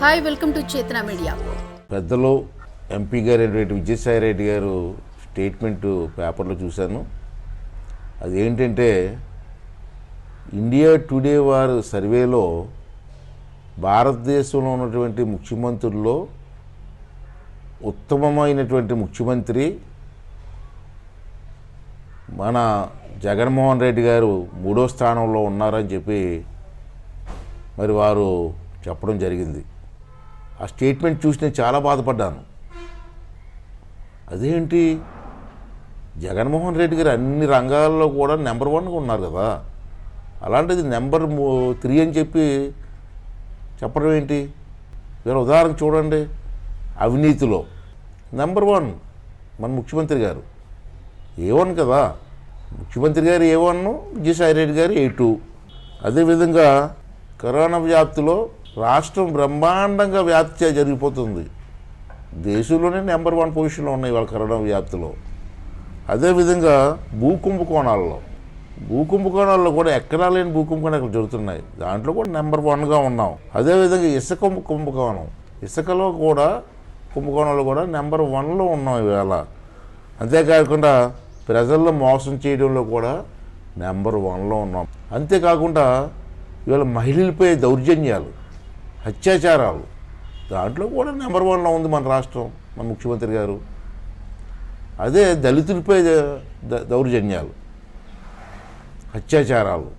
Hi welcome to Chetana media పెద్దలు MP గారు అయినటువంటి విజయసాయి రెడ్డి గారు స్టేట్మెంట్ పేపర్లో చూశాను. అదేంటంటే ఇండియా టుడే వారు సర్వేలో భారతదేశంలో ఉన్నటువంటి ముఖ్యమంత్రుల్లో ఉత్తమమైనటువంటి ముఖ్యమంత్రి మన జగన్మోహన్ రెడ్డి గారు మూడో స్థానంలో ఉన్నారని చెప్పి మరి వారు చెప్పడం జరిగింది. ఆ స్టేట్మెంట్ చూసి నేను చాలా బాధపడ్డాను. అదేంటి? జగన్మోహన్ రెడ్డి గారు అన్ని రంగాల్లో కూడా నెంబర్ వన్గా ఉన్నారు కదా. అలాంటిది నెంబర్ త్రీ అని చెప్పి చెప్పడం ఏంటి? మీరు ఉదాహరణ చూడండి. అవినీతిలో నెంబర్ వన్ మన ముఖ్యమంత్రి గారు. ఏ వన్ కదా. ముఖ్యమంత్రి గారు ఏ వన్? విజయసాయి రెడ్డి గారు ఏ టూ. అదేవిధంగా కరోనా వ్యాప్తిలో రాష్ట్రం బ్రహ్మాండంగా వ్యాప్తి జరిగిపోతుంది. దేశంలోనే నెంబర్ వన్ పొజిషన్లో ఉన్నాయి వాళ్ళ కరోనా వ్యాప్తిలో. అదేవిధంగా భూకుంభకోణాల్లో భూకుంభకోణాల్లో కూడా ఎక్కడా లేని భూ ఇక్కడ జరుగుతున్నాయి. దాంట్లో కూడా నెంబర్ వన్గా ఉన్నాం. అదేవిధంగా ఇసుక కుంభకోణం. ఇసుకలో కూడా కుంభకోణంలో కూడా నెంబర్ వన్లో ఉన్నాం ఇవాళ. అంతేకాకుండా ప్రజల్లో మోసం చేయడంలో కూడా నెంబర్ వన్లో ఉన్నాం. అంతేకాకుండా ఇవాళ మహిళలపై దౌర్జన్యాలు. అత్యాచారాలు. దాంట్లో కూడా నెంబర్ వన్లో ఉంది మన రాష్ట్రం మన ముఖ్యమంత్రి గారు. అదే దళితులపై ద- దౌర్జన్యాలు అత్యాచారాలు.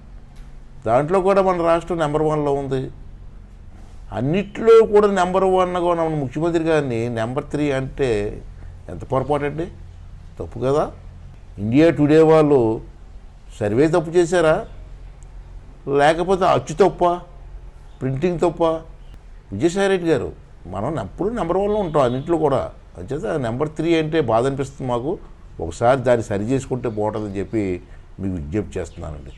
దాంట్లో కూడా మన రాష్ట్రం నెంబర్ వన్లో ఉంది. అన్నిట్లో కూడా నెంబర్ వన్గా ఉన్న మన ముఖ్యమంత్రి గారిని నెంబర్ త్రీ అంటే ఎంత పొరపాటు అండి తప్పు కదా. ఇండియా టుడే వాళ్ళు సర్వే తప్పు చేశారా? లేకపోతే అచ్చు తప్ప? ప్రింటింగ్ తప్ప? విజయసాయి రెడ్డి గారు మనం ఎప్పుడు నెంబర్ వన్లో ఉంటాం అన్నింటిలో కూడా. అంచేత నెంబర్ త్రీ అంటే బాధ అనిపిస్తుంది మాకు. ఒకసారి దాన్ని సరి చేసుకుంటే బాగుంటుందని చెప్పి మీకు విజ్ఞప్తి చేస్తున్నానండి.